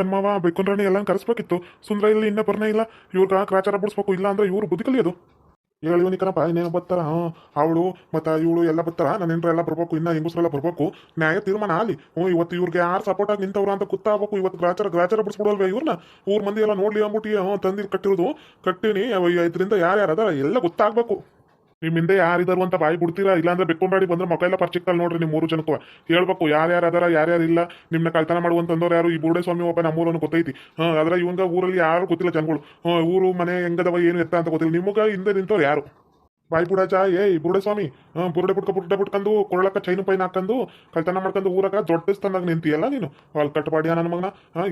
ಕನ್ಮಾವ ಬೆಕ್ಕೊಂಡ್ರಾಣಿ ಎಲ್ಲ ಕರೆಸ್ಬೇಕಿತ್ತು. ಸುಂದ್ರ ಇಲ್ಲಿ ಇನ್ನೂ ಬರ್ನೇ ಇಲ್ಲ. ಇವ್ರ ಕ್ರಾಚಾರ ಬಿಡಿಸ್ಬೇಕು, ಇಲ್ಲ ಅಂದ್ರೆ ಇವ್ರು ಬುದ್ಧಿ ಕಲಿಯೋದು. ಹೇಳಿ ಇವನಿಕನಪ್ಪ ಇನ್ನೇನು ಬರ್ತಾರ ಹಾಂ ಅವಳು ಮತ್ತು ಇವಳು ಎಲ್ಲ ಬರ್ತಾರ. ನನ್ನ ಎಲ್ಲ ಬರ್ಬೇಕು, ಇನ್ನ ಹೆಂಗಸ್ರೆಲ್ಲ ಬರ್ಬೇಕು. ನ್ಯಾಯ ತೀರ್ಮಾನ ಅಲ್ಲಿ ಹ್ಞೂ ಇವತ್ತು ಇವ್ರಿಗೆ ಯಾರು ಸಪೋರ್ಟ್ ಆಗಿ ನಿಂತವ್ರ ಅಂತ ಗೊತ್ತಾಗಬೇಕು. ಇವತ್ತು ಗ್ರಾಚಾರ ಗ್ರಾಚಾರ ಬಿಡಿಸ್ಬಿಡಲ್ವೇ ಇವ್ರನ್ನ ಊರ ಮಂದಿ ಎಲ್ಲ ನೋಡಲಿ ಅಂದ್ಬಿಟ್ಟು ಹ್ಞೂ ತಂದಿರು ಕಟ್ಟಿರೋದು. ಕಟ್ಟಿನಿ ಇದರಿಂದ ಯಾರ್ಯಾರು ಅದಾರ, ಎಲ್ಲ ಗೊತ್ತಾಗಬೇಕು. ನಿಮ್ಮ ಹಿಂದೆ ಯಾರಿದಾರು ಅಂತ ಬಾಯಿ ಬಿಡ್ತೀರಾ? ಇಲ್ಲಾಂದ್ರೆ ಮಾಡಿ ಬಂದ್ರೆ ಮೊಬೈಲ್ ಎಲ್ಲ ಪರಿಚಿತ್ತಲ್ಲಿ ನೋಡ್ರಿ ನಿಮ್ ಮೂರು ಜನಕ್ಕೂ. ಹೇಳ್ಬೇಕು, ಯಾರ್ಯಾರು ಅದಾರ, ಯಾರ್ಯಾರು ಇಲ್ಲ, ನಿಮ್ನ ಕಳ್ತನ ಮಾಡುವಂತಂದವ್ರು ಯಾರು? ಈ ಬೂಡೆ ಸ್ವಾಮಿ ಒಬ್ಬ ನಮ್ಮೂರನ್ನು ಗೊತ್ತೈತಿ. ಹಾಂ ಅದ್ರ ಇವಂಗ ಊರಲ್ಲಿ ಯಾರು ಗೊತ್ತಿಲ್ಲ ಜನಗಳು. ಊರು, ಮನೆ ಹೆಂಗದವ, ಏನು ಎತ್ತ ಅಂತ ಗೊತ್ತಿಲ್ಲ. ನಿಮಗ ಹಿಂದೆ ನಿಂತವ್ರು ಯಾರು? ಬಾಯಿ ಬುಡಾಜ ಏಯ್ ಬುಡೆ ಸ್ವಾಮಿ. ಬುರುಡೆ ಬುಡ್ಕ ಬುಡ್ಡೆ ಬಿಟ್ಕೊಂಡು ಕೊರಳಕ್ಕ ಚೈನು ಪೈನ್ ಹಾಕೊಂಡು ಕಳ್ತನ ಮಾಡ್ಕೊಂಡು ಊರಾಗ ದೊಡ್ಡ ಸ್ಥಾನದಾಗ ನಿಂತಿಯಲ್ಲ ನೀನು? ಅಲ್ಲಿ ಕಟ್ಟಬಾಡಿಯ ನನ್ನ ಮಗನ.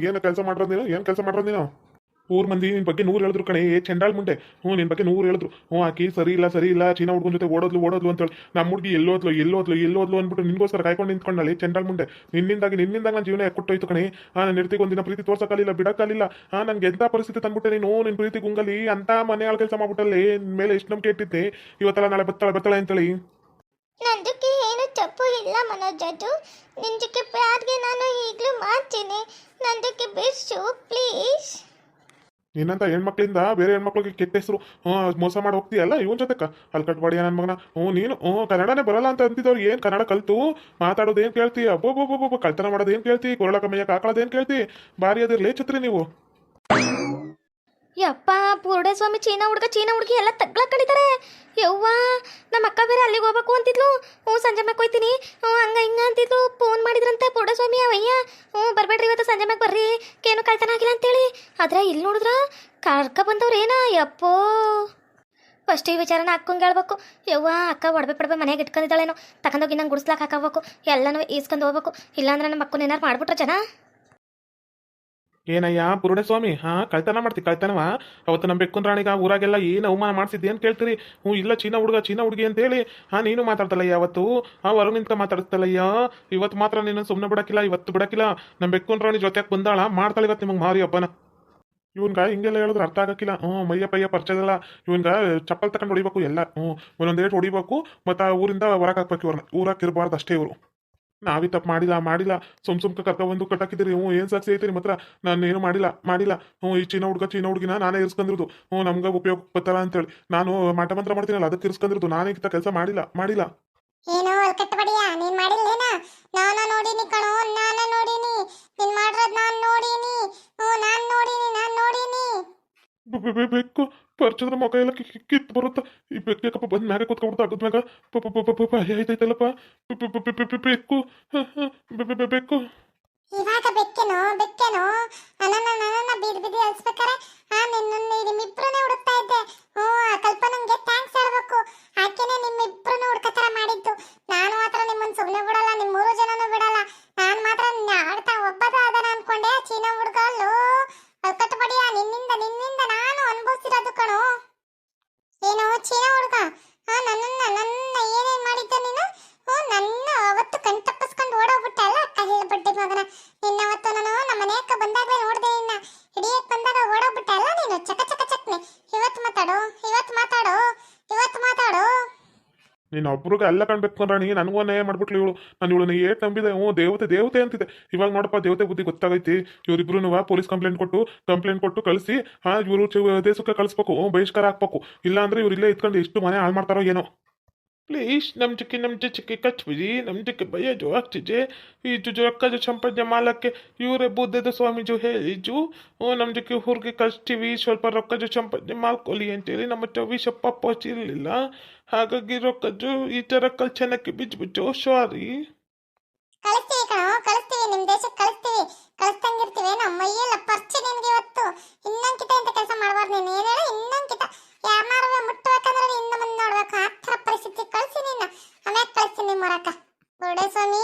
ಏನು ಕೆಲಸ ಮಾಡ್ರೋದು ನೀನು? ಏನು ಕೆಲಸ ಮಾಡ್ರೋದು ನೀನು? ಊರ್ ಮಂದಿ ನಿನ್ ಬಗ್ಗೆ ನೂರು ಹೇಳಿದ್ರು ಕಣೆ. ಏ, ಚೆಂಡಾಳ್ ಮುಂಡೆ. ಹ್ಞೂ, ನಿನ್ ಬಗ್ಗೆ ನೂರು ಹೇಳಿದ್ರು. ಹ್ಞೂ, ಆಕಿ ಸರಿ ಇಲ್ಲ ಸರಿ ಇಲ್ಲ, ಚೀನಾ ಹುಡ್ಗನ ಜೊತೆ ಓಡೋದ್ಲು ಓಡೋದ್ಲು ಅಂತೇಳಿ. ನಮ್ಮ ಹುಡುಗಿ ಎಲ್ಲೋದ್ಲು ಎಲ್ಲೋದ್ಲು ಎಲ್ಲೋದ್ಲು ಅಂದ್ಬಿಟ್ಟು ನಿನ್ಗೋಸ್ಕರ ಕಾಯ್ಕೊಂಡು ನಿಂತ್ಕೊಂಡಲ್ಲಿ ಚೆಂಡಾಳ್ ಮುಂಡೆ, ನಿನ್ನಿಂದಾಗಿ, ನಿನ್ನಿಂದಾಗ ನನ್ನ ಜೀವನ ಕೊಟ್ಟೋಯ್ತು ಕಣೆ. ಹಾ ನನ್ನ ಹೆಂಡತಿಗೆ ಒಂದಿನ ಪ್ರೀತಿ ತೋರ್ಸಕ್ಕಾಲಿಲ್ಲ ಬಿಡಕ್ಕಾಲಿಲ್ಲ ಹಾ ನಂಗೆ ಎಂಥ ಪರಿಸ್ಥಿತಿ ತಂದ್ಬಿಟ್ಟೆ ನೀನು? ನಿನ್ ಪ್ರೀತಿ ಗುಂಗಲಿ ಅಂತ ಮನೆ ಕೆಲಸ ಮಾಡ್ಬಿಟ್ಟಲ್ಲಿ? ಮೇಲೆ ಎಷ್ಟು ನಂಬಿಕೆ ಇಟ್ಟಿದ್ದೆ? ಇವತ್ತೆಲ್ಲ ನಾಳೆ ಬತ್ತಾಳೆ ಬತ್ತಾಳೆ ಅಂತೇಳಿ. ನಂದಕ್ಕೆ ಏನು ತಪ್ಪು ಇಲ್ಲ ಮನೋಜದು ನಿಂದಕ್ಕೆ ಪ್ಯಾರ್ಗೆ ನಾನು ಈಗಲೂ ಮಾಡ್ತೀನಿ. ನಂದಕ್ಕೆ ಬಿಡ್ಸು ಪ್ಲೀಸ್ ನಿನ್ನಂತ ಹೆಣ್ಮಕ್ಳಿಂದ ಬೇರೆ ಹೆಣ್ಮಕ್ಳಿಗೆ ಕೆಟ್ಟ ಹೆಸರು ಮೋಸ ಮಾಡಿ ಹೋಗ್ತೀಯಲ್ಲ, ಇವನ್ ಜೊತೆ ಅಲ್ಲಿ ಕಟ್ಬಾಡಿ ನನ್ನ ಮಗನ. ಹ್ಞೂ, ನೀನು, ಹ್ಞೂ, ಕನ್ನಡನೇ ಬರಲ್ಲ ಅಂತ ಅಂತಿದ್ದವ್ರು ಏನು ಕನ್ನಡ ಕಲ್ತು? ಮಾತಾಡೋದು ಏನು ಕೇಳ್ತಿ ಅಬ್ಬೋ ಬೋ ಕಳ್ತನ ಮಾಡೋದು ಏನು ಕೇಳ್ತಿ? ಕೊರಳ ಕಮ್ಮಿಯಕ್ಕೆ ಹಾಕೊಳ್ಳೋದು ಏನು ಕೇಳ್ತಿ? ಬಾರಿ ಅದಿರಲಿ ಛತ್ರಿ ನೀವು. ಯಪ್ಪ, ಪುರುಡೆ ಸ್ವಾಮಿ, ಚೀನಾ ಹುಡುಗ, ಚೀನಾ ಹುಡುಗಿ ಎಲ್ಲ ತಗ್ಲ ಕಳಿತಾರೆ. ಯವ್ವ, ನಮ್ಮ ಅಕ್ಕ ಬೇರೆ ಅಲ್ಲಿಗೆ ಹೋಗ್ಬೇಕು ಅಂತಿದ್ಲು. ಹ್ಞೂ, ಸಂಜೆ ಮ್ಯಾಗ ಹೋಯ್ತೀನಿ ಹ್ಞೂ, ಹಂಗೆ ಹಿಂಗೆ ಅಂತಿದ್ಲು. ಫೋನ್ ಮಾಡಿದ್ರಂತೆ ಪುರುಡೆ ಸ್ವಾಮಿ, ಅವಯ್ಯ. ಹ್ಞೂ, ಬರ್ಬೇಡ್ರಿ ಇವತ್ತು ಸಂಜೆ ಮ್ಯಾಗ ಬರ್ರಿ. ಏನು ಕಳ್ತನ ಆಗಿಲ್ಲ ಅಂತೇಳಿ. ಆದ್ರೆ ಇಲ್ಲಿ ನೋಡಿದ್ರ, ಕರ್ಕ ಬಂದವ್ರು ಏನ? ಯಪ್ಪೋ. ಫಸ್ಟ್ ಈ ವಿಚಾರನ ಅಕ್ಕಂಗೆ ಹೇಳ್ಬೇಕು. ಯವ್ವ, ಅಕ್ಕ ಒಡವೆ ಪಡವೆ ಮನೆಗೆ ಇಟ್ಕೊಂಡಿದ್ದಾಳೇನೋ. ತಗೊಂಡೋಗಿ ನಂಗೆ ಗುಡಿಸ್ಲಾಕ ಹಾಕಬೇಕು. ಎಲ್ಲನೂ ಈಸ್ಕೊಂಡು ಹೋಗ್ಬೇಕು. ಇಲ್ಲಾಂದ್ರೆ ನಮ್ಮ ಅಕ್ಕನ ಏನಾರು ಮಾಡ್ಬಿಟ್ರೆ ಜನ? ಏನಯ್ಯ? ಪುರುಡೆ ಸ್ವಾಮಿ ಹಾ, ಕಳ್ತನ ಮಾಡ್ತಿ, ಕಳ್ತನವ? ಅವತ್ತು ನಮ್ಮ ಬೆಕ್ಕುನ್ ರಾಣಿಗ ಊರಾಗೆಲ್ಲ ಏನು ಅವಮಾನ ಮಾಡಿಸಿದ್ದೆ ಅಂತ ಕೇಳ್ತೀರಿ. ಹ್ಞೂ, ಇಲ್ಲ ಚೀನಾ ಹುಡುಗ, ಚೀನಾ ಹುಡುಗಿ ಅಂತೇಳಿ. ಹಾ, ನೀನು ಮಾತಾಡ್ತಲ್ಲಯ್ಯ ಅವತ್ತು? ಆ ವರುಣ್ ನಿಂತ್ಕ ಮಾತಾಡ್ತಲ್ಲಯ್ಯ ಇವತ್ತು ಮಾತ್ರ ನೀನು ಸುಮ್ಮನೆ ಬಿಡಕ್ಕಿಲ್ಲ, ಇವತ್ತು ಬಿಡಕ್ಕಿಲ್ಲ. ನಮ್ಮ ಬೆಕ್ಕುನ್ ರಾಣಿ ಜೊತೆಗೆ ಬಂದಾಳ, ಮಾಡ್ತಾಳೆ ಇವತ್ತು ನಿಮಗೆ ಮಾರಿ ಹಬ್ಬನ. ಇವನ್ಗ ಹಿಂಗೆಲ್ಲ ಹೇಳಿದ್ರೆ ಅರ್ಥ ಆಗಕ್ಕಿಲ್ಲ. ಹ್ಞೂ ಮೈಯ ಪೈಯ ಪರಿಚಯದಲ್ಲ. ಇವನ್ಗ ಚಪ್ಪಲ್ ತಗೊಂಡು ಹೊಡಿಬೇಕು ಎಲ್ಲ. ಹ್ಞೂ, ಒಂದೊಂದು ರೇಟ್ ಹೊಡಿಬೇಕು. ಮತ್ತು ಆ ಊರಿಂದ ಹೊರಗೆ ಹಾಕ್ಬೇಕು ಇವ್ರನ್ನ. ಊರಾಕಿರಬಾರ್ದು ಅಷ್ಟೇ ಇವರು. ನಾವೀ ತಪ್ಪು ಮಾಡಿಲ್ಲ ಮಾಡಿಲ್ಲ ಸುಮ್ ಸುಮ್ಕ ಕರ್ಕೊಬಂದು ಕಟ್ಟಾಕಿದ್ರಿ ಹ್ಞೂ ಏನು ಸಾಕ್ಷಿ ಐತಿ ಮಾತ್ರ ನಾನು ಏನು ಮಾಡಿಲ್ಲ ಮಾಡಿಲ್ಲ. ಹ್ಞೂ ಈ ಚೀನಾ ಹುಡುಗ ಚೀನಾ ಹುಡುಗಿನ ನಾನೇ ಇರ್ಸ್ಕೊಂಡಿರೋದು ಹ್ಞೂ ನಮ್ಗೆ ಉಪಯೋಗ ಬತ್ತಲ್ಲ ಅಂತೇಳಿ. ನಾನು ಮಾಟ ಮಂತ್ರ ಮಾಡ್ತೀನಲ್ಲ ಅದಕ್ಕೆ ಇರ್ಸ್ಕೊಂಡಿರೋದು ನಾನೇ ಇಂಥ ಕೆಲಸ ಮಾಡಿಲ್ಲ ಮಾಡಿಲ್ಲ. ಏನೋ ಕಟ್ಟಬಡಿಯ ನೀನ್ ಮಾಡಿಲ್ಲೇನ? ನಾನ ನೋಡಿನಿ ಕಣೋ ನಾನ ನೋಡಿನಿ. ನೀನ್ ಮಾಡಿರೋದ್ ನಾನ್ ನೋಡಿನಿ. ಹ್ಞೂ ನಾನ್ ನೋಡಿನಿ ನಾನ್ ನೋಡಿನಿ. ಬೆ- ಬೆ- ಬೆ- ಬೆಕ್ಕು ಪರಿಚಯದ ಮುಖ ಎಲ್ಲ ಕಿತ್ತು ಬರುತ್ತಾ? ಈ ಬೆಕ್ಕಪ್ಪ ಬಂದ್ ಮ್ಯಾಗ ಕೂತ್ಕೊಬಿಡ್ತಾ ಅಗದ ಮ್ಯಾಗ? ಭಯ ಬೆ- ಬೆಕ್ಕು ಬೆಕ್ಕು? ಇವಾಗ ಬೆಕ್ಕೇನೋ ಬೆಕ್ಕೇನೋ? ನನ್ನ ನನ್ನ ಬೀದ್ ಬಿದ್ದು ಅಲ್ಸ್ಬೇಕಾರೆ? ಹಾ ನಿನ್ನ ನಿಮ್ಮಿಬ್ರನ್ನೇ ಹುಡುಕ್ತಾ ಇದ್ದೆ. ಓ, ಆ ಕಲ್ಪನಂಗೆ ಥ್ಯಾಂಕ್ಸ್ ಹೇಳ್ಬೇಕು. ಆಕೆನೆ ನಿಮ್ಮಿಬ್ರನ್ನ ಹುಡ್ಕತರ ಮಾಡಿದ್ದು ನಾನು ಮಾತ್ರ ನಿಮ್ಮನ್ನ ಸುಮ್ಮನೆ ಬಿಡಲ್ಲ ನಿಮ್ಮ ಮೂರು ಜನನು ಬಿಡಲ್ಲ ನಾನು ಮಾತ್ರ ಆಡ್ತಾ ಒಬ್ಬದ ಅದನ ಅನ್ಕೊಂಡೆ ಚೀನಾ ಹುಡುಗ ಅಲ್ಲೋ ಕಟ್ಟಬಡಿಯ ನಿನ್ನಿಂದ ನಿನ್ನಿಂದ ನಾನು ಅನುಭವಿಸಿರೋದು ಕಣೋ ಏನೋ ಚೀನಾ ಹುಡುಗ ಹಾ ನನ್ನನ್ನ ನನ್ನ ಏನೇನ್ ಮಾಡಿದ್ದೆ ನೀನು ಹ್ಞೂ ನನ್ನ ಅವತ್ತು ಕಣ್ ತಪ್ಪಿಸ್ಕೊಂಡು ಓಡೋಗ್ಬಿಟ್ಟೆ ಅಲ್ಲ ಅಕ್ಕ ಹೇಳ್ಬಿಟ್ಟೆ ಮಗನ ನಿನ್ನವತ್ತು ನಾನು ನಮ್ಮ ಮನೆಯಕ್ಕ ಬಂದಾಗಲೇ ನೋಡ್ದೆ ನಿನ್ನ ಹಿಡಿಯಕ್ ಬಂದಾಗ ಓಡೋಗ್ಬಿಟ್ಟೆ ಅಲ್ಲ ನೀನು ಚಕ ಚಕ ಚಕ್ನೆ ಇವತ್ತು ಮಾತಾಡು ಇವತ್ತು ಮಾತಾಡು ಇವತ್ತು ಮಾತಾಡು ನೀನು ಒಬ್ರಿಗೆ ಅಲ್ಲ ಕಾಣ್ಬೇಕು ನನಗೂ ನ್ಯಾಯ ಮಾಡ್ಬಿಟ್ಲು ಇವಳು. ನಾನು ಇವಳನ್ನ ಏಟ್ ನಂಬಿದೆ ಹ್ಞೂ, ದೇವತೆ ದೇವತೆ ಅಂತಿದೆ. ಇವಾಗ ನೋಡಪ್ಪ, ದೇವತೆ ಬುದ್ಧಿ ಗೊತ್ತಾಗೈತಿ. ಇವರಿಬ್ರು ಪೊಲೀಸ್ ಕಂಪ್ಲೇಂಟ್ ಕೊಟ್ಟು ಕಂಪ್ಲೇಂಟ್ ಕೊಟ್ಟು ಕಳಿಸಿ, ಹಾ, ಇವರು ದೇಶಕ್ಕೆ ಕಳಿಸ್ಬೇಕು ಓ ಬಹಿಷ್ಕಾರ ಹಾಕ್ಬೇಕು. ಇಲ್ಲಾಂದ್ರೆ ಇವ್ರು ಇಲ್ಲೇ ಇತ್ಕೊಂಡು ಎಷ್ಟು ಮನೆ ಹಾಳು ಮಾಡ್ತಾರೋ ಏನೋ. ಪ್ಲೀಸ್ ಕಚ್ಬಿಡಿ ನಮ್ಮ ಚಿಕ್ಕಿ ಭಯ ಜೋ ಆಗ್ತಿದೆ. ಅಕ್ಕ ಜೊ ಸಂಪಾದನೆ ಮಾಡಕ್ಕೆ ಇವರೇ ಬುದ್ಧದ ಸ್ವಾಮೀಜಿ ಹೇಳಿದ್ದು ನಮ್ದಕ್ಕೆ ಊರಿಗೆ ಕಳಿಸ್ತೀವಿ, ಸ್ವಲ್ಪ ರೊಕ್ಕ ಜೊ ಸಂಪಾದನೆ ಮಾಡ್ಕೊಳ್ಳಿ ಅಂತೇಳಿ. ನಮ್ಮ ಹತ್ರ ವಿಷಪ್ಪ ಇರಲಿಲ್ಲ. ಹಾಗಾಗಿ ರೊಕ್ಕದ್ದು ಈ ಥರ ಕಲ್ಚನಕ್ಕೆ ಬಿದ್ದುಬಿಟ್ಟು ಸಾರಿ ಕಳಿಸ್ತೀವಿ ಕಣೋ ಕಳಿಸ್ತೀವಿ ನಿಮ್ ದೇಶಕ್ಕೆ ಕಳಿಸ್ತೀವಿ ಕಳಿಸ್ತಂಗಿರ್ತೀವಿ ನಮ್ಮ ಮೈಯೆಲ್ಲ ಪರ್ಚಿ ನಿನ್ಗೆ ಇವತ್ತು ಇನ್ನೊಂಕಿತ ಇಂಥ ಕೆಲಸ ಮಾಡಬಾರ್ದು ನೀನು ಏನ್ ಹೇಳು ಇನ್ನೊಂಕಿತ ಯಾರನ್ನಾರು ಮುಟ್ಟಬೇಕಂದ್ರೆ ನಿನ್ನ ಮುಂದೆ ನೋಡ್ಬೇಕು ಆ ಥರ ಪರಿಸ್ಥಿತಿ ಕಳಿಸಿ ನಿನ್ನ ಆಮ್ಯಾಗ ಕಳಿಸ್ತೀನಿ ಮೊರಕ ಬುರುಡೆ ಸ್ವಾಮಿ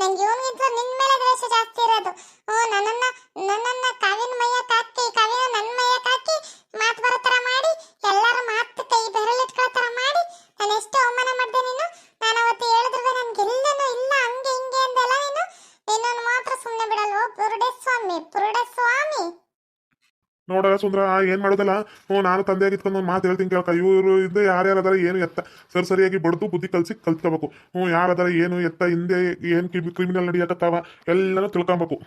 ನಂಗೆ ಇವನಿಗಿಂತ ನಿನ್ ಮೇಲೆ ದ್ವೇಷ ಜಾಸ್ತಿ ಇರೋದು ಹ್ಞೂ ನನ್ನನ್ನ ನನ್ನನ್ನ ಕಾವಿನ ಮೈಯಕ್ಕೆ ಹಾಕಿ ಕಾವಿನ ನನ್ನ ಮೈಯಕ್ಕೆ ಹಾಕಿ ಮಾತು ಬರೋ ಥರ ಮಾಡಿ ಎಲ್ಲರ ಮಾತು ಕೈ ಬೆರಳಿಟ್ಕೊಳ್ಳೋ ಥರ ಮಾಡಿ ನಾನು ಎಷ್ಟು ಅವಮಾನ ಮಾಡಿದೆ ನೀನು ನಾನು ಅವತ್ತು ಹೇಳಿದ್ರೆ ನನ್ಗೆ ಎಲ್ಲನೂ ಇಲ್ಲ ಹಂಗೆ ಹಿಂಗೆ ಅಂದೆಲ್ಲ ನೀನು ನಿನ್ನನ್ನು ಮಾತ್ರ ಸುಮ್ಮನೆ ಬಿಡಲ್ವೋ ಪುರುಡೆ ಸ್ವಾಮಿ ಪುರುಡೆ ಸ್ವಾಮಿ ನೋಡಲ್ಲ ಸುಂದ್ರ ಏನು ಮಾಡೋದಲ್ಲ? ಹ್ಞೂ, ನಾನು ತಂದೆಯಾಗಿ ಇತ್ಕೊಂಡು ಒಂದು ಮಾತು ಹೇಳ್ತೀನಿ ಕೇಳ್ಕ ಇವರು ಹಿಂದೆ ಯಾರ್ಯಾರು ಏನು ಎತ್ತ. ಸರಿ ಸರಿಯಾಗಿ ಬಡ್ದು ಬುದ್ಧಿ ಕಲ್ಸಿ ಕಲ್ತ್ಕೋಬೇಕು. ಹ್ಞೂ, ಯಾರದಾರ ಏನು ಎತ್ತ, ಹಿಂದೆ ಏನು ಕ್ರಿಮಿನಲ್ ನಡಿಯಕತ್ತಾವ, ಎಲ್ಲನೂ ತಿಳ್ಕೊಬೇಕು.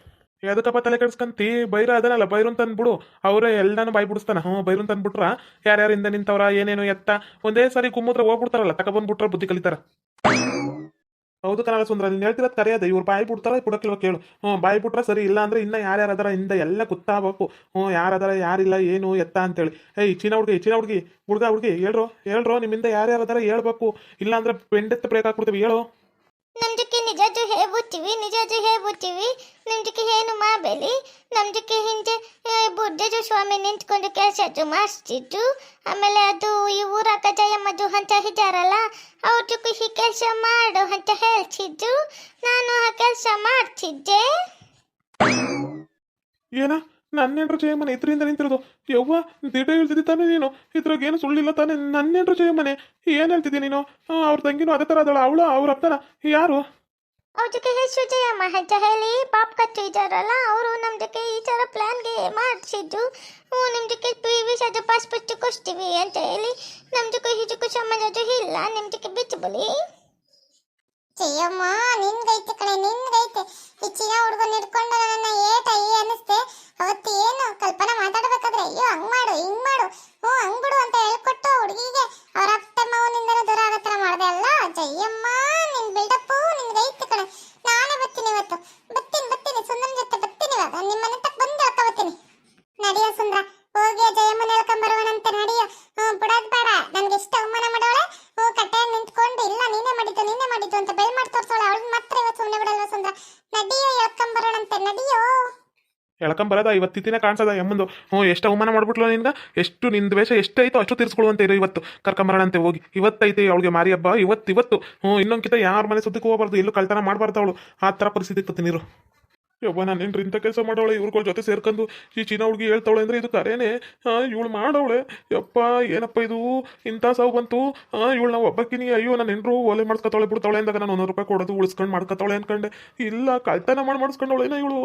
ಯಾವ್ದಕ್ಕಪ್ಪ ತಲೆ ಕೆಡ್ಸ್ಕಂತಿ? ಬೈರ ಅದನಲ್ಲ ಬೈರು ತಂದ್ಬಿಡು. ಅವರೇ ಎಲ್ಲಾನು ಬಾಯ್ ಬಿಡಿಸ್ತಾನ ಹ್ಞೂ ಬೈರು ತಂದ್ಬಿಟ್ರ? ಯಾರ್ಯಾರಿಂದ ನಿಂತವ್ರ, ಏನೇನು ಎತ್ತ. ಒಂದೇ ಸಾರಿ ಕುಮ್ಮುದ್ರ ಹೋಗ್ಬಿಡ್ತಾರಲ್ಲ ತಗೊಬಂದ್ಬಿಟ್ರ ಬುದ್ಧಿ ಕಲಿತಾರ. ಹೌದು ಕನಕ ಸುಂದರ, ನೀನು ಹೇಳ್ತಿರೋದು ಕರೆ ಅದೇ ಇವ್ರು ಬಾಯಿ ಬಿಡ್ತಾರ ಬಿಡಕ್ಕಿಲ್ವ ಕೇಳು. ಹ್ಞೂ ಬಾಯಿ ಬಿಟ್ರೆ ಸರಿ, ಇಲ್ಲ ಅಂದ್ರೆ ಇನ್ನ ಯಾರ್ಯಾರು ಅದರ ಹಿಂದೆ ಎಲ್ಲ ಗೊತ್ತಾಗಬೇಕು ಹ್ಞೂ ಯಾರದಾರ ಯಾರಿಲ್ಲ, ಏನು ಎತ್ತ ಅಂತೇಳಿ. ಏಯ್ ಚೀನಾ ಹುಡುಗಿ ಚೀನಾ ಹುಡುಗಿ ಹುಡುಗ ಹುಡುಗಿ, ಹೇಳ್ರೋ ಹೇಳ್ರೋ, ನಿಮ್ಮಿಂದ ಯಾರ್ಯಾರು ಅದರ ಹೇಳ್ಬೇಕು. ಇಲ್ಲ ಅಂದ್ರೆ ಬೆಂಡೆತ್ತ ಬ್ರೇಕ್ ಹಾಕ್ಬಿಡ್ತೀವಿ, ಹೇಳು. ನಮ್ ಜೊತೆ ನಿಜಾಜು ನಿಜ ನಿಜಾಜು ಹೇಬುತ್ತೀವಿ ನಿಮ್ಮ ಜೊತೆ ಏನು ಮಾಡಬೇಡಿ ನಮ್ ಜೊತೆ ಹಿಂದೆ ಬುದ್ಧಜು ಸ್ವಾಮಿ ನಿಂತ್ಕೊಂಡು ಕೆಲಸ ಮಾಡಿಸ್ತಿದ್ದು ಆಮೇಲೆ ಅದು ಈ ಊರಾಗ ಜಯಮ್ಮದು ಅಂತ ಇದ್ದಾರಲ್ಲ, ಅವ್ರ ಜೊತೆ ಈ ಕೆಲಸ ಮಾಡು ಅಂತ ಹೇಳ್ತಿದ್ದು ನಾನು ಆ ಕೆಲಸ ಮಾಡ್ತಿದ್ದೆ. ಏನ? ನನ್ನೆಂಟ್ರ ಜಯಮನೆ ಇದರಿಂದ ನಿಂತಿರೋದು? ಯವ್ವ ದಿಟ ಹೇಳ್ತಿದ್ದಿ ತಾನೇ ನೀನು? ಇದ್ರಾಗ ಸುಳ್ಳಿಲ್ಲ ತಾನೇ? ನನ್ನೆಂಟ್ರ ಜಯಮನೆ ಏನ್ ಹೇಳ್ತಿದ್ದಿ ನೀನು? ಅವ್ರ ತಂಗಿನೂ ಅದೇ ತರ ಅದಳ, ಅವಳು ಅವ್ರ ಅಪ್ಪನ. ಯಾರು? ಅವ್ರ ಜೊತೆ ಹೆಸರು ಜಯಮ್ಮ ಅಂತ ಹೇಳಿ ಪಾಪ್ ಕಟ್ಟು ಇದ್ದಾರಲ್ಲ ಅವರು ನಮ್ಮ ಜೊತೆ ಈ ಥರ ಪ್ಲ್ಯಾನ್ಗೆ ಮಾಡಿಸಿದ್ದು. ನಿಮ್ಮ ಜೊತೆ ಪಿ ವಿ ಅದು ಪಾಸ್ಪೋರ್ಟ್ ಕೊಡ್ತೀವಿ ಅಂತ ಹೇಳಿ ನಮ್ಮ ಜೊತೆ ಇದಕ್ಕೂ ಸಂಬಂಧ ಇಲ್ಲ ನಿಮ್ಮ ಜೊತೆ ಬಿಟ್ಟು ಬಲಿ ಜಯಮ್ಮ ನಿನ್ಗೈತೆ ಕಣೆ, ನಿನ್ಗೈತೆ. ಈ ಚೀನಾ ಹುಡುಗನ್ ಹಿಡ್ಕೊಂಡು ನನ್ನ ಏಟ ಈ ಅನಿಸ್ತೆ ಅವತ್ತು ಏನು ಕಲ್ಪನಾ ಮಾತಾಡ್ಬೇಕಾದ್ರೆ, ಅಯ್ಯೋ, ಹಂಗ್ ಮಾಡು, ಹಿಂಗ್ ಮಾಡು. ಹ್ಞೂ, ಹಂಗ್ ಬಿಡು ಅಂತ ಹೇಳ್ಕೊಟ್ಟು ಹುಡುಗಿಗೆ ಅವ್ರ ಅತ್ತೆ ಮಾವನಿಂದ ದೂರ ಆಗತ್ತರ ಮಾಡ್ದೆ ಅಲ್ಲ? ಜಯಮ್ಮ ನಿನ್ ಬಿಲ್ಡಪ್ಪು ನಿನ್ಗೈತೆ ಕಣೆ ನಾನೇ ಬರ್ತೀನಿ ಇವತ್ತು ಬರ್ತೀನಿ ಬರ್ತೀನಿ ಸುಂದರನ ಜೊತೆ ಬರ್ತೀನಿ ಇವಾಗ ನಿಮ್ಮ ಮನೆ ತಕ್ಕ ಬಂದು ಹೇಳ್ಕೊ ಬರ್ತೀನಿ ನಡಿಯೋ ಸುಂದ್ರ ಹೋಗಿ ಜಯಮ್ಮನ ಹೇಳ್ಕೊಂಡ್ ಬರುವನಂತೆ ನಡಿಯೋ ಹ್ಞೂ ಬಿಡೋದ್ ಬೇಡ ನನ್ಗೆ ಎಷ್ಟು ಅವಮಾನ ಮಾಡೋಳೆ ಹ್ಞೂ ಕಟ್ಟೆ ನಿಂತ್ಕೊಂಡು ಇಲ್ಲ ನೀನೇ ಮಾಡಿದ್ದು ನೀನೇ ಮಾಡಿದ್ದು ಅಂತ ಬೆಳ್ ಮಾಡಿ ತೋರ್ಸೋಳೆ ಅವಳು ಮಾತ್ರ ಇವತ್ತು ಸುಮ್ಮನೆ ಬಿಡಲ್ವ ಸುಂದ್ರ ನಡಿಯೋ ಇವತ್ತಿನ ಎಳ್ಕೊಂಬರದ ಇವತ್ತು ತಿಥಿನ ಕಾಣಿಸದ? ಎಮ್ಮಂದು. ಹ್ಞೂ, ಎಷ್ಟು ಅವಮಾನ ಮಾಡ್ಬಿಟ್ಲು ನಿನ್ಗ? ಎಷ್ಟು ನಿನ್ ದ್ವೇಷ ಎಷ್ಟೈತೋ ಅಷ್ಟು ತಿರ್ಸ್ಕೊಳ್ಳುವಂತೆ ಇರೋ ಇವತ್ತು. ಕರ್ಕೊಂಬರೋಣಂತೆ ಹೋಗಿ. ಇವತ್ತೈತೆ ಅವಳಿಗೆ ಮಾರಿ ಹಬ್ಬ. ಇವತ್ತು ಇವತ್ತು ಹ್ಞೂ, ಇನ್ನೊಂದ್ಕಿತ ಯಾರ ಮನೆ ಸುದ್ದಕ್ಕೆ ಹೋಗ್ಬಾರ್ದು. ಎಲ್ಲೂ ಕಳ್ತನ ಮಾಡಬಾರ್ದು ಅವಳು. ಆ ಥರ ಪರಿಸ್ಥಿತಿ ನೀರು. ಯವ್ವ, ನಾನು ಏನ್ರಿ ಇಂಥ ಕೆಲಸ ಮಾಡೋಳೆ? ಇವ್ರಗಳ ಜೊತೆ ಸೇರ್ಕೊಂಡು ಈ ಚೀನಾ ಹುಡುಗಿ ಹೇಳ್ತಾವಳೆ ಅಂದ್ರೆ ಇದು ಕರೇನೆ? ಇವಳು ಮಾಡವಳೆ ಯಪ್ಪ, ಏನಪ್ಪ ಇದು? ಇಂಥ ಸಾವು ಬಂತು. ಇವಳು ನಾವು ಒಬ್ಬಕ್ಕಿನಿ ಅಯ್ಯೋ, ನಾನು ಹೆಂಡ್ರು ಒಲೆ ಮಾಡ್ಕೊತಾಳೆ ಬಿಡ್ತಾಳೆ ಅಂದಾಗ ನಾನು ಒಂದೂರು ರೂಪಾಯಿ ಕೊಡೋದು, ಉಳಿಸ್ಕೊಂಡು ಮಾಡ್ಕೊತಾಳೆ ಅನ್ಕೊಂಡೆ. ಇಲ್ಲ, ಕಳ್ತನ ಮಾಡಿ ಮಾಡಿಸ್ಕೊಂಡವಳೇನ ಇವಳು?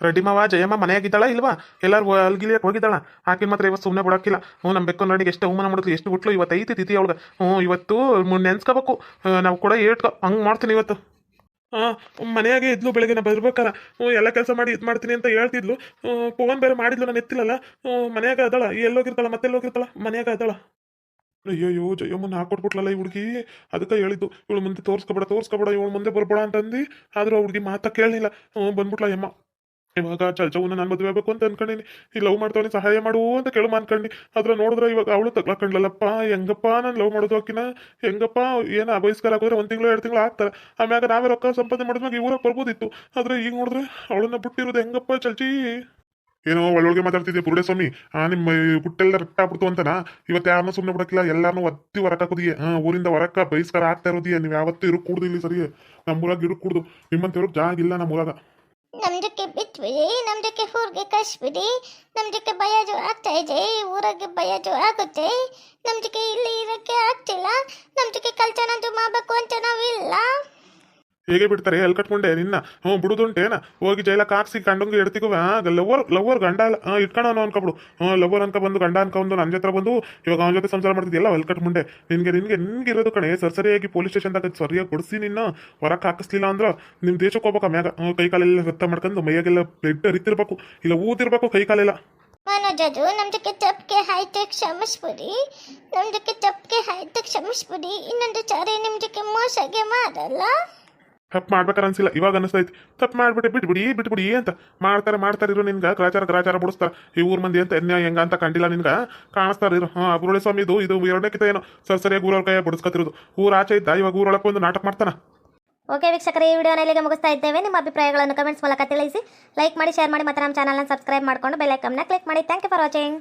ರೆಡ್ಡಿ ಮಾವ, ಜಯಮ್ಮ ಮನೆಯಾಗಿದ್ದಾಳ ಇಲ್ವಾ? ಎಲ್ಲರೂ ಅಲ್ಗಿಲಿಯಕ್ಕೆ ಹೋಗಿದ್ದಾಳ. ಆಕಿನ ಮಾತ್ರ ಇವತ್ತು ಸುಮ್ಮನೆ ಬಿಡೋಕ್ಕಿಲ್ಲ. ಹ್ಞೂ ನಮ್ಮ ಬೆಕ್ಕು ನೋಡಿ ಎಷ್ಟು ಅವಮಾನ ಮಾಡಿದ್ಲು ಎಷ್ಟು ಬಿಟ್ಲು ಇವತ್ತು ಐತಿ ತಿಥಿ ಅವಳಿಗೆ. ಹ್ಞೂ, ಇವತ್ತು ನೆನ್ಸ್ಕೋಬೇಕು. ನಾವು ಕೂಡ ಏಟ್ಕೊ, ಹಂಗೆ ಮಾಡ್ತೀನಿ ಇವತ್ತು. ಮನೆಯಾಗೆ ಇದ್ಲು ಬೆಳಗ್ಗೆ, ನಾ ಬರ್ಬೇಕಾರ. ಎಲ್ಲ ಕೆಲಸ ಮಾಡಿ ಇದು ಮಾಡ್ತೀನಿ ಅಂತ ಹೇಳ್ತಿದ್ಲು. ಫೋನ್ ಬೇರೆ ಮಾಡಿದ್ಲು, ನಾನು ಎತ್ತಿಲ್ಲಲ್ಲ. ಮನ್ಯಾಗ ಮತ್ತೆ ಎಲ್ಲೋಗಿರ್ತಾಳ, ಮತ್ತೆಲ್ಲೋಗಿರ್ತಾಳ? ಮನೆಯಾಗ ಅದಳ. ಅಯ್ಯಯ್ಯೋ ಜಯಮ್ಮನ ಹಾಕೊಟ್ಬಿಟ್ಲಲ್ಲ ಈ ಹುಡುಗಿ. ಅದಕ್ಕೆ ಹೇಳಿದ್ದು, ಇವಳು ಮುಂದೆ ತೋರಿಸ್ಕೊಬೇಡ ತೋರಿಸ್ಕೊಬೇಡ, ಇವಳು ಮುಂದೆ ಬರ್ಬೇಡ ಅಂತಂದು. ಆದರೂ ಆ ಹುಡುಗಿ ಮಾತಾ ಕೇಳಲಿಲ್ಲ. ಬಂದ್ಬಿಟ್ಲ ಯಮ್ಮ. ಇವಾಗ ಚಲ್ಚವನ್ನ ನಾನು ಮದುವೆ ಆಗ್ಬೇಕು ಅಂತ ಅನ್ಕೊಂಡಿನಿ. ಈ ಲವ್ ಮಾಡ್ತಾವನಿ ಸಹಾಯ ಮಾಡು ಅಂತ ಕೇಳಮ್ಮ ಅನ್ಕೊಂಡಿ ಆದ್ರೆ ನೋಡಿದ್ರೆ ಇವಾಗ ಅವಳು ತಗ್ಲಾಕೊಂಡ್ಲಲ್ಲಪ್ಪ ಹೆಂಗಪ್ಪ ನಾನು ಲವ್ ಮಾಡೋದು ಆಕಿನ? ಹೆಂಗಪ್ಪ, ಏನು ಬಯಸ್ಕರ ಹಾಕಿದ್ರೆ ಒಂದು ತಿಂಗಳು, ಎರಡು ತಿಂಗಳು ಆಗ್ತಾರೆ ಆಮ್ಯಾಗ ನಾವೇ ರೊಕ್ಕ ಸಂಪಾದನೆ ಮಾಡಿದ್ಮ್ಯಾಗ ಈ ಊರಾಗ ಬರ್ಬೋದಿತ್ತು. ಆದ್ರೆ ಈಗ ನೋಡಿದ್ರೆ ಅವಳನ್ನ ಬಿಟ್ಟಿರೋದು ಹೆಂಗಪ್ಪ ಚಲ್ಚಿ ಏನೋ ಒಳ್ಳೊಳಗೆ ಮಾತಾಡ್ತಿದ್ದೆ ಪುರುಡೆ ಸ್ವಾಮಿ. ಆ ನಿಮ್ಮ ಈ ಪುಟ್ಟೆಲ್ಲ ರಟ್ಟಾಗ್ಬಿಡ್ತು ಅಂತನಾ? ಇವತ್ತು ಯಾರನ್ನೂ ಸುಮ್ಮನೆ ಬಿಡಕ್ಕಿಲ್ಲ ಎಲ್ಲಾರನ್ನೂ ಒತ್ತಿ ಹೊರಕ್ ಹಾಕೋದಿಯೇ. ಹಾ, ಊರಿಂದ ಹೊರಕ್ಕ ಬಹಿಷ್ಕಾರ ಆಗ್ತಾ ಇರೋದಿಯೇ? ನೀವು ಯಾವತ್ತೂ ಇರು ಕೂಡ್ದು ಇಲ್ಲಿ ಸರಿ ನಮ್ಮೂರಾಗ ಇರು ಕೂಡ್ದು. ನಿಮ್ಮಂತ ಇರೋಕ್ ಜಾಗ ಇಲ್ಲ ನಮ್ಮೂರಾಗ. ನಮ್ ಜೊತೆ ಬಿಟ್ಬಿಡಿ ನಮ್ ಜೊತೆ ಊರಿಗೆ ಕಳಿಸ್ಬಿಡಿ. ಜೊತೆ ಬಯಜು ಆಗ್ತಾ ಇದೆ, ಊರಿಗೆ ಜೋ ಆಗುತ್ತೆ. ನಮ್ ಜೊತೆ ಇಲ್ಲಿ ಇರಕ್ಕೆ ಆಗ್ತಿಲ್ಲ ನಮ್ ಜೊತೆ ಮಾಡಬೇಕು ಮಾಡ್ಬೇಕು ಅಂತ ನಾವಿಲ್ಲ. ಹೇಗೆ ಬಿಡ್ತಾರೆ? ಎಲ್ಲಿ ಕಟ್ಕೊಂಡೆ? ನಿನ್ನ? ಹ್ಞೂ ಬಿಡುದುಂಟೇನ ಹೋಗಿ ಜೈಲ ಕಾಕ್ಸಿ ಗಂಡಂಗೆ ಎಡ್ತಿಗೂ ಲವರ್ ಲವರ್ ಗಂಡ ಇಟ್ಕೊಳ್ಳೋನು ಅನ್ಕೊಬಿಡು ಹ್ಞೂ ಲವರ್ ಅನ್ಕ ಬಂದು ಗಂಡ ಅನ್ಕೊಂಡು ನನ್ನ ಜೊತೆ ಬಂದು, ಇವಾಗ ಅವನ ಜೊತೆ ಸಂಸಾರ ಮಾಡ್ತಿದ್ಯಲ್ಲ ಎಲ್ಲಿ ಕಟ್ಕೊಂಡೆ ನಿನಗೆ ನಿನಗೆ, ನಿನ್ಗೆ ಇರೋದು ಕಣೆ, ಸರ್ ಸರಿಯಾಗಿ ಪೊಲೀಸ್ ಸ್ಟೇಷನ್ದಾಗ ಸರಿಯಾಗಿ ಕೊಡಿಸಿ ನಿನ್ನ. ಹೊರಕ್ಕೆ ಹಾಕಿಸ್ಲಿಲ್ಲ ಅಂದ್ರೆ ನಿಮ್ಮ ದೇಶಕ್ಕೆ ಹೋಗ್ಬೇಕ ಮ್ಯಾಗ. ಕೈ ಕಾಲೆಲ್ಲ ರಕ್ತ ಮಾಡ್ಕೊಂಡು ಮೈಯಾಗೆಲ್ಲ ಬ್ಲಡ್ ಅರಿತಿರ್ಬೇಕು ಇಲ್ಲ, ಊದಿರ್ಬೇಕು ಕೈ ಕಾಲೆಲ್ಲ. ಮನೋಜದು ನಮ್ ಜೊತೆ ತಪ್ಪಿಗೆ ಆಯ್ತು, ಕ್ಷಮಿಸ್ಬಿಡಿ. ನಮ್ ಜೊತೆ ತಪ್ಪಿಗೆ ಆಯ್ತು, ಕ್ಷಮಿಸ್ಬಿಡಿ. ಇನ್ನೊಂದು ಸಾರಿ ನಿಮ್ ಜೊತೆ ಮೋಸಗೆ ಮಾಡಲ್ಲ ತಪ್ಪು ಮಾಡ್ಬೇಕಾರ ಅನ್ಸಿಲ್ಲ. ಇವಾಗ ಅನಿಸ್ತೈತಿ. ತಪ್ಪು ಮಾಡ್ಬಿಟ್ಟು, ಬಿಟ್ಬಿಡಿ ಬಿಟ್ಬಿಡಿ ಅಂತ. ಮಾಡ್ತಾರೆ ಮಾಡ್ತಾರೆ ಇರೋ ನಿನ್ಗೆ ಗ್ರಾಚಾರ ಗ್ರಾಚಾರ ಬಿಡಿಸ್ತಾರೆ. ಈ ಊರ್ ಮಂದಿ ಅಂತ ಎನ್ಯ ಹೆಂಗ ಅಂತ ಕಂಡಿಲ್ಲ ನಿನ್ಗೆ? ಕಾಣಿಸ್ತಾರೆ ಇರೋ ಹಾಂ ಅಬ್ರುಳೆ ಸ್ವಾಮಿ ಇದು ಇದು ಎರಡನೇ ಕಿತ ಏನೋ? ಸರ್ ಸರಿಯಾಗಿ ಊರವ್ರ ಕೈ ಬಿಡಿಸ್ಕೊತಿರೋದು ಊರ ಆಚೆ ಇದ್ದ, ಇವಾಗ ಊರೊಳಕ್ಕೆ ಒಂದು ನಾಟಕ ಮಾಡ್ತಾನ? ಓಕೆ ವೀಕ್ಷಕರೇ, ಈ ವಿಡಿಯೋನ ಇಲ್ಲಿಗೆ ಮುಗಿಸ್ತಾ ಇದ್ದೇವೆ. ನಿಮ್ಮ ಅಭಿಪ್ರಾಯಗಳನ್ನು ಕಮೆಂಟ್ಸ್ ಮೂಲಕ ತಿಳಿಸಿ. ಲೈಕ್ ಮಾಡಿ, ಶೇರ್ ಮಾಡಿ, ಮತ್ತು ನಮ್ಮ ಚಾನಲ್ನ ಸಬ್ಸ್ಕ್ರೈಬ್ ಮಾಡ್ಕೊಂಡು ಬೆಲ್ ಐಕಮ್ನ ಕ್ಲಿಕ್ ಮಾಡಿ. Thank you for watching